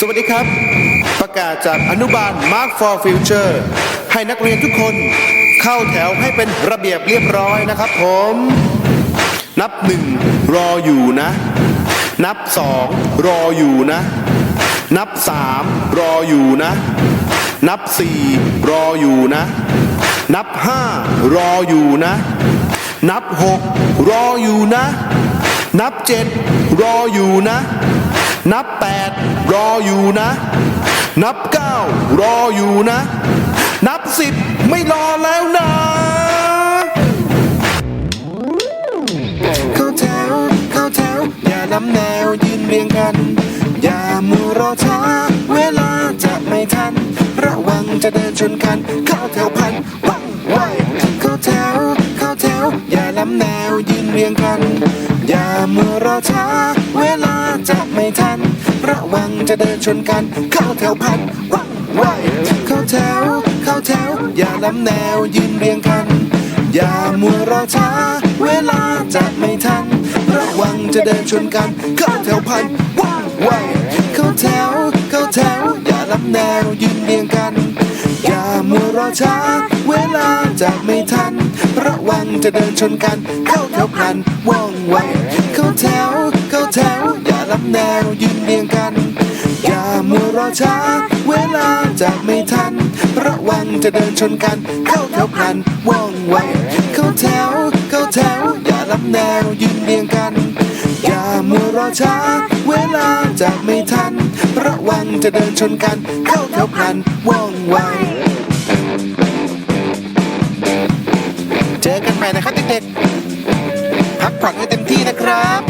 สวัสดีครับ ประกาศจากอนุบาล Mark for Future ให้นักเรียนทุกคนเข้าแถวให้เป็นระเบียบเรียบร้อยนะครับผม นับหนึ่งรออยู่นะ นับสองรออยู่นะ นับสามรออยู่นะ นับสี่รออยู่นะ นับห้ารออยู่นะ นับหกรออยู่นะ นับเจ็ดรออยู่นะ นับแปดรออยู่นะ นับเก้ารออยู่นะ นับสิบไม่รอแล้วนะเข้าแถวเข้าแถว อย่าล้ำแนวยืนเรียงกัน อย่ามัวรอช้า เวลาจะไม่ทัน ระวังจะเดินชนกัน เข้าแถวพันว่องไวเข้าแถวเข้าแถว อย่าล้ำแนวยืนเรียงกัน อย่ามัวรอช้า ไม่ทัน ระวังจะเดินชนกัน เข้าแถวพันว่องไวเข้าแถว เข้าแถว อย่าล้ำแนวยืนเรียงกัน อย่ามัวรอช้า เวลาจะไม่ทัน ระวังจะเดินชนกัน เข้าแถวพันว่องไวเข้าแถวเข้าแถวอย่าล้ำแนวยืนเรียงกันอย่ามัวรอช้าเวลาจะไม่ทันระวังจะเดินชนกันเข้าแถวพันว่องไวเข้าแถว อย่าล้ำแนวยืนเรียงกัน อย่ามัวรอช้า เวลาจะไม่ทัน ระวังจะเดินชนกัน เข้าแถวพันว่องไวเข้าแถว เข้าแถว อย่าล้ำแนวยืนเรียงกัน อย่ามัวรอช้า เวลาจะไม่ทัน ระวังจะเดินชนกัน เข้าแถวพันว่องไวเจอกันใหม่นะครับเด็กๆพักผ่อนให้เต็มที่นะครับ